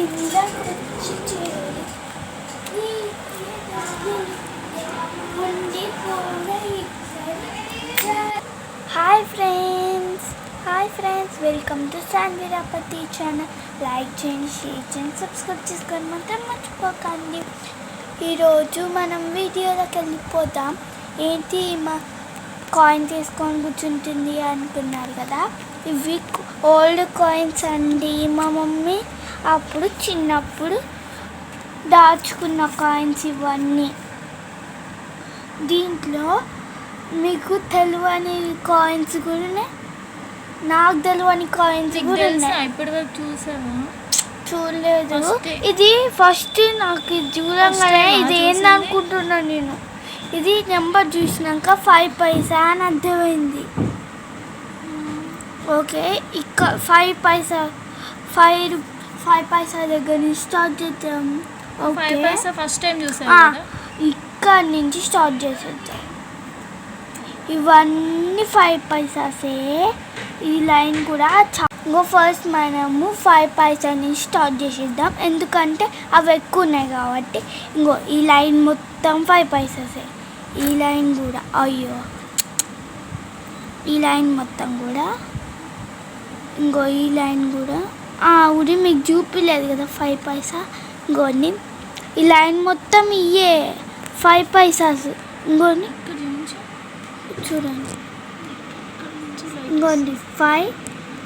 కింద చేరి hi friends hi friends welcome to శాన్వీరాపతి channel like చేయండి షేర్ చేయండి సబ్స్క్రైబ్ చేసుకొని మాత్రం మర్చిపోకండి. ఈరోజు మనం వీడియోలోకి వెళ్ళిపోతాం ఏంటి మా కాయిన్ తీసుకొని కూర్చుంటుంది అనుకున్నారు కదా? ఇవి ఓల్డ్ కాయిన్స్ అండి. మా మమ్మీ అప్పుడు చిన్నప్పుడు దాచుకున్న కాయిన్స్ ఇవన్నీ. దీంట్లో మీకు తెలియని కాయిన్స్ కూడా నాకు తెలియని కాయిన్స్ కూడా ఇప్పటి వరకు చూడలేదు. ఇది ఫస్ట్ నాకు ఇది చూడంగానే ఇది నా ఏంది చూసింది? అనుకుంటున్నాను నేను? ఇది నెంబర్ చూసినాక ఫైవ్ పైసా అని అర్థమైంది. ఓకే ఇక్క five paisa five five paisa దగ్గర నుంచి స్టార్ట్ చేద్దాం. Five okay. Paisa first time కదా. ఇక్కడ నుంచి స్టార్ట్ చేసేద్దాం. ఇవన్నీ ఫైవ్ పైసాసే. ఈ లైన్ కూడా చా- ఇంకో ఫస్ట్ మనము ఫైవ్ పైసా నుంచి స్టార్ట్ చేసేద్దాం. ఎందుకంటే అవి ఎక్కువ ఉన్నాయి కాబట్టి ఇంకో ఈ లైన్ మొత్తం ఫైవ్ పైసాసే. ఈ లైన్ కూడా అయ్యో. ఈ లైన్ మొత్తం కూడా ఇంకో ఈ లైన్ కూడా. ఆ, ఉరి మీకు చూపిలేదు కదా ఫైవ్ పైసా ఇంకోండి ఈ లైన్ మొత్తం ఇయ్యే ఫైవ్ పైసాస్ చూపించు చూడండి. ఇంకోండి ఫైవ్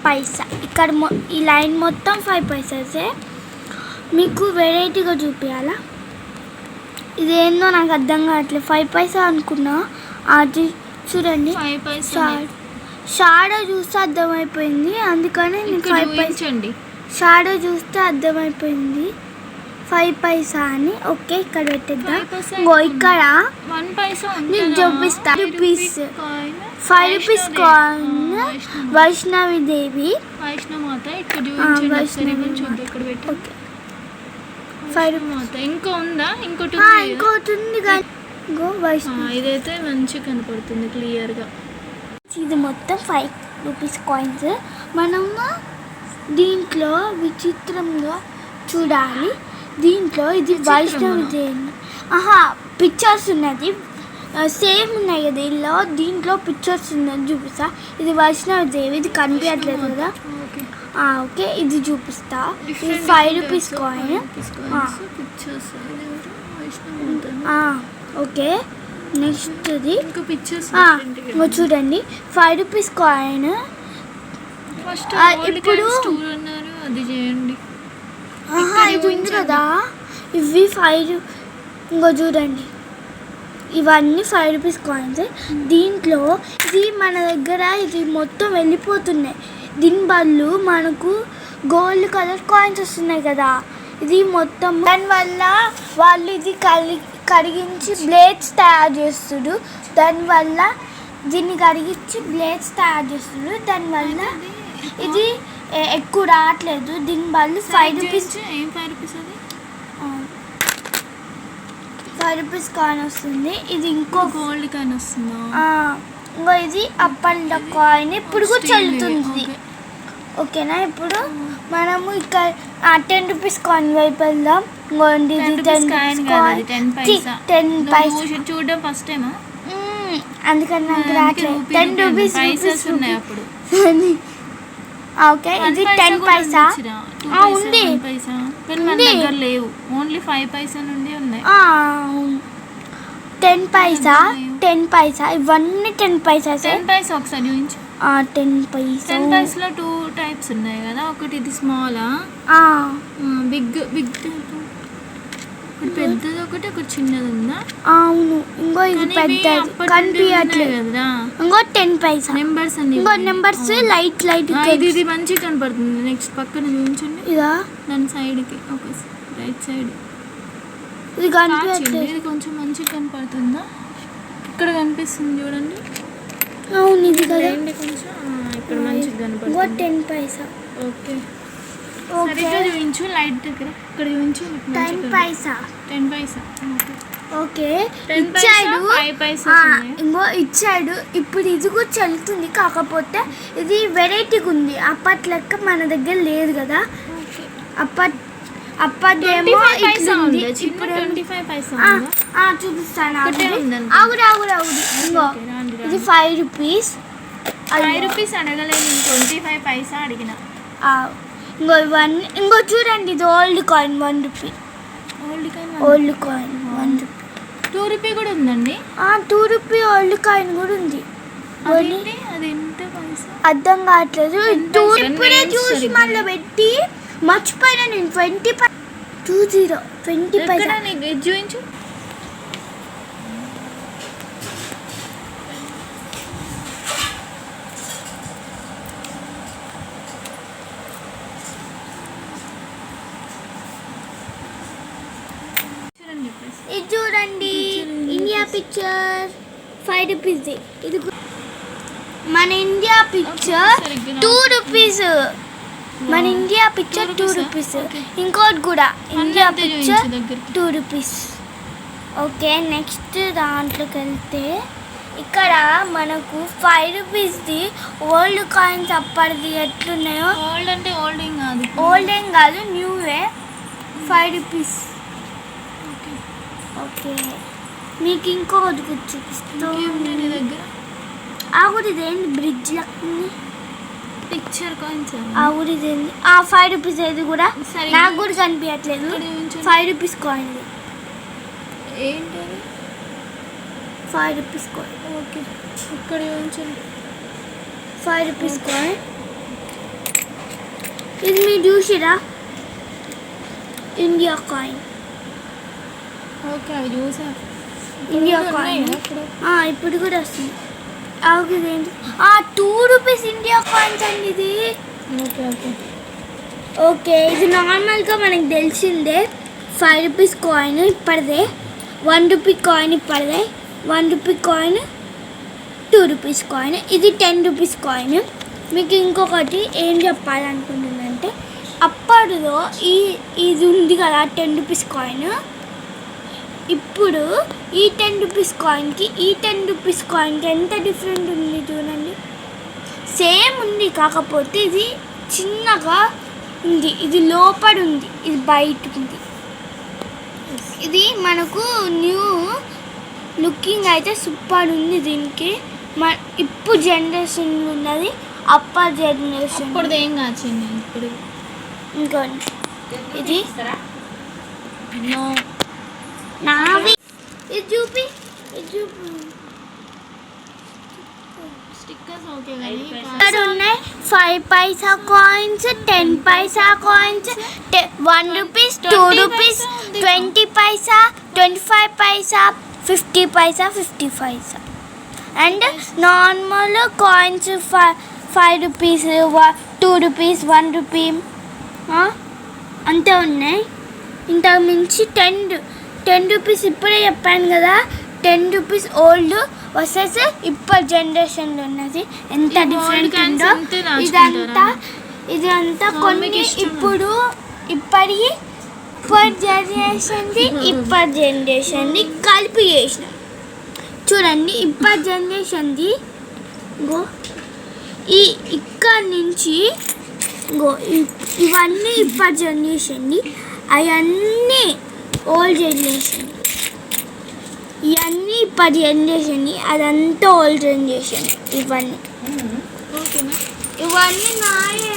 పైసా ఇక్కడ ఈ లైన్ మొత్తం ఫైవ్ పైసాసే మీకు వెరైటీగా చూపించాలా ఇదేందో నాకు అర్థం కావట్లేదు ఫైవ్ పైసా అనుకున్నా. అది చూడండి. ఫైవ్ పైసా షాడ్ చూస్తే అర్థమైపోయింది. అందుకని ఫైవ్ పైసా చూపించండి షాడో చూస్తే అర్థమైపోయింది. ఫైవ్ పైసా అని. ఓకే ఇక్కడ పెట్టేద్దాం. ఎక్కువ ఇక్కడ నీకు? చూపిస్తా. Coin. Five rupees. Coin Vaishnavi. Devi okay five Vaishnava. Mata ఇంకా ఉందా? ఇంకోటి ఉంది కానీ వైష్ణవి. ఇదైతే మంచిగా కనపడుతుంది క్లియర్గా. ఇది మొత్తం ఫైవ్ రూపీస్ కాయిన్స్ మనము దీంట్లో విచిత్రంగా చూడాలి. దీంట్లో ఇది? వైష్ణవి దేవి ఆహా పిక్చర్స్ ఉన్నది. సేమ్ ఉన్నాయి కదా ఇలా దీంట్లో పిక్చర్స్ ఉన్నది చూపిస్తా. ఇది వైష్ణవి దేవి ఇది కనిపించట్లేదు కదా. ఓకే. ఆ, ఓకే ఇది చూపిస్తా. ఇది five rupees coin? Okay. Next ఇది. చూడండి. ఫైవ్ రూపీస్ కాయిన్ ఫస్ట్ ఇప్పుడు అన్నారు అది చేయండి. ఆహా ఇది ఉంది కదా. ఇవి ఫైవ్ ఇంకో చూడండి. ఇవన్నీ ఫైవ్ రూపీస్ కాయిన్స్ దీంట్లో ఇది మన దగ్గర ఇది మొత్తం వెళ్ళిపోతున్నాయి. దీని బదులు మనకు గోల్డ్ కలర్ కాయిన్స్ వస్తున్నాయి కదా. ఇది మొత్తం దానివల్ల వాళ్ళు ఇది కలి కరిగించి బ్లేడ్స్ తయారు చేస్తుడు దానివల్ల దీన్ని కరిగించి బ్లేడ్స్ తయారు చేస్తుడు దానివల్ల ఇది ఎక్కువ రావట్లేదు. దీని బదులు ఫైవ్ రూపీస్ ఏం ఫైవ్ రూపీస్ అది? ఫైవ్ రూపీస్ కాయిన్ వస్తుంది. ఇది ఇంకో గోల్డ్ కాయిన్ వస్తుందా? ఇంకో ఇది అప్పల్ కాయిన్ ఇప్పుడు కూడా చల్లుతుంది. ఓకే. ఓకేనా? ఇప్పుడు మనము ఇక్కడ టెన్ రూపీస్ కాయిన్ వైపు వెళ్దాం. ఇంకోండి టెన్ రూపీస్ రూపీస్ పైసా చూడడం ఫస్ట్ టైమా. అందుకని నాకు రావట్లేదు. టెన్ రూపీస్ పైసెస్ ఉన్నాయి అప్పుడు. ఓకే ఇది టెన్ పైసా పైసా, ఉంది. పైసా కానీ మన. దగ్గర లేవు. ఓన్లీ ఫైవ్ పైసా నుండి ఉన్నాయి. టెన్ పైసా. టెన్ పైసా ఇవన్నీ టెన్ పైసా టెన్ పైసా ఒకసారి చూపించు టెన్ పైసా టెన్ పైసలో టూ టైప్స్ ఉన్నాయి కదా. ఒకటి ఇది స్మాలా ఆ, బిగ్ బిగ్ ఒకటి పెద్దది ఒకటి ఒకటి చిన్నది ఉందా అవును. ఇంకో ఇది పెద్దది. నుండి కనిపించట్లేదు కదా ఇంకో టెన్ పైసా. నెంబర్స్ అన్ని ఇంకో. నెంబర్స్. లైట్ లైట్ ఇది ఇది మంచిగా కనపడుతుంది. నెక్స్ట్ పక్కన చూపించండి. ఇదా? దాని సైడ్కి ఒక రైట్ సైడ్ ఇది కనిపించట్లేదు ఇది కొంచెం మంచిగా కనపడుతుందా? ఇక్కడ కనిపిస్తుంది చూడండి. అవును ఇది కదా. కొంచెం ఇక్కడ మంచిగా ఇంకో కనపడుతుంది. టెన్ పైసా. ఓకే ఓకే సరిగ్గా చూపించు లైట్ దగ్గర. ఇక్కడ చూపించు ten paisa ten paisa okay ఇచ్చాడు ఇంకో ఇచ్చాడు ఇప్పుడు ఇది కూడా చల్లుతుంది కాకపోతే ఇది వెరైటీగా ఉంది. అప్పటి లెక్క మన దగ్గర లేదు కదా. అప్పట్ ఉందా. చిన్న ఇప్పుడు చూపిస్తాను ఇంకో. ఇది. ఫైవ్ రూపీస్ ఫైవ్ రూపీస్ అడగలేదు ట్వంటీ ఫైవ్ పైసా అడిగిన. ఇంకో ఇవన్నీ ఇంకో చూడండి ఇది old coin one rupee old coin old coin one rupee two rupee కూడా ఉందండి? టూ రూపీ ఓల్డ్ కాయిన్ కూడా ఉంది. అర్థం కావట్లేదు. టూ నైన్స్ చూసి. మళ్ళీ పెట్టి మర్చిపోయినా నేను ట్వంటీ టూ జీరో ట్వంటీ ఇది చూపించు చూడండి please. ఇది చూడండి ఇండియా పిక్చర్ ఫైవ్ రూపీస్ ఇది మన ఇండియా పిక్చర్ టూ రూపీస్ మన ఇండియా పిక్చర్ టూ? రూపీస్. ఇంకోటి కూడా. India picture. Two rupees okay next దాంట్లోకి వెళ్తే ఇక్కడ మనకు ఫైవ్ రూపీస్ది ఓల్డ్ కాయిన్స్ అప్పటిది ఎట్లున్నాయో? ఓల్డ్ అంటే ఓల్డ్ ఏం కాదు. ఓల్డ్ ఏం కాదు న్యూవే ఫైవ్ రూపీస్ ఓకే మీకు ఇంకొకటి కూడా చూపిస్తూ నీ దగ్గర? ఆ కూడా ఇదేంటి బ్రిడ్జ్ లక్ష్మి పిక్చర్ కాయిన్స్ ఆ కూడా ఇదేంటి ఆ ఫైవ్ రూపీస్ ఏది కూడా. నాకు కూడా కనిపించట్లేదు. ఫైవ్ రూపీస్ కాయిన్ ఏంటి ఫైవ్ రూపీస్ కాయిన్ ఓకే. ఇక్కడ చూపించండి ఫైవ్ రూపీస్ కాయిన్ ఇది మీరు చూసిరా? ఇండియా కాయిన్ ఓకే అవి చూసా. ఇండియా కాయిన్ ఇప్పుడు. కూడా వస్తుంది. ఇదేంటి టూ రూపీస్ ఇండియా కాయిన్స్ అండి ఇది. Okay okay. ఓకే ఇది నార్మల్గా మనకు తెలిసిందే. ఫైవ్ రూపీస్ కాయిన్ ఇప్పటిదే. One rupee coin ఇప్పటిదే. One rupee coin two rupees coin ఇది టెన్ రూపీస్ కాయిన్ మీకు ఇంకొకటి ఏం చెప్పాలనుకుంటుందంటే అప్పటిలో ఈ ఇది ఉంది కదా టెన్ రూపీస్ కాయిన్ ఇప్పుడు ఈ టెన్ రూపీస్ కాయిన్కి ఈ టెన్ రూపీస్ కాయిన్కి ఎంత డిఫరెంట్ ఉంది చూడండి. సేమ్ ఉంది కాకపోతే ఇది చిన్నగా ఉంది. ఇది లోపల ఉంది. ఇది బయట ఉంది. ఇది మనకు న్యూ లుకింగ్ అయితే సూపర్ ఉంది దీనికి. మ ఇప్పుడు జనరేషన్ ఉన్నది అప్పర్ జనరేషన్ ఇప్పుడు ఏం కాచింది ఇప్పుడు ఇంకోండి. ఇది నో నావి. ఇది చూపి ఇది చూపి. స్టిక్కర్స్ ఓకే కానీ ఇక్కడ ఉన్నాయి five paisa coins ten paisa coins one rupees two 20 rupees. Twenty paisa twenty five paisa fifty paisa fifty paisa. And normal coins five five rupees two rupees one rupee. అంతే ఉన్నాయి. ఇంతకు మించి ten ten rupees ఇప్పుడే చెప్పాను కదా ten rupees old versus ఇప్పటి జనరేషన్లో ఉన్నది ఎంత డిఫరెంట్ ఉందో? ఇదంతా ఇదంతా కొన్ని? ఇప్పుడు ఇప్పటి ఇప్పటి జనరేషన్ది ఇప్పటి జనరేషన్ది కలిపి చేసిన చూడండి ఇప్పటి జనరేషన్ది గో ఈ ఇక్కడ నుంచి గో ఇవన్నీ ఇప్పటి జనరేషన్ది అవన్నీ ఓల్డ్ జనరేషన్ ఇవన్నీ ఇప్పటి జనరేషన్ అదంతా ఓల్డ్ జనరేషన్ ఇవన్నీ. ఓకేనా ఇవన్నీ నాయే.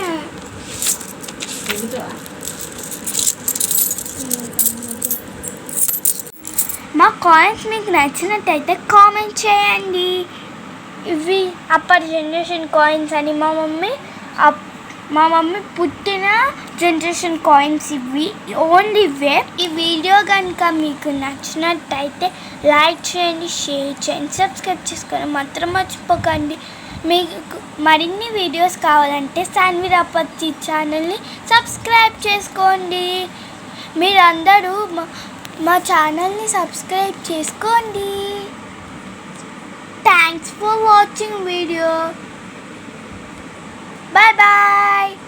మా కాయిన్స్ మీకు నచ్చినట్టయితే కామెంట్ చేయండి. ఇవి అప్పటి జనరేషన్ కాయిన్స్ అని మా మమ్మీ అప్- మా మమ్మీ పుట్టిన జనరేషన్ కాయిన్స్ ఇవి. ఓన్లీ వే ఈ వీడియో కనుక మీకు నచ్చినట్టయితే లైక్ చేయండి షేర్ చేయండి సబ్స్క్రైబ్ చేసుకోండి మాత్రం మర్చిపోకండి. మీకు మరిన్ని వీడియోస్ కావాలంటే సాన్వి రాపత్తి ఛానల్ని సబ్స్క్రైబ్ చేసుకోండి. మీరందరూ మా- మా ఛానల్ని సబ్స్క్రైబ్ చేసుకోండి. Thanks for watching video Bye-bye!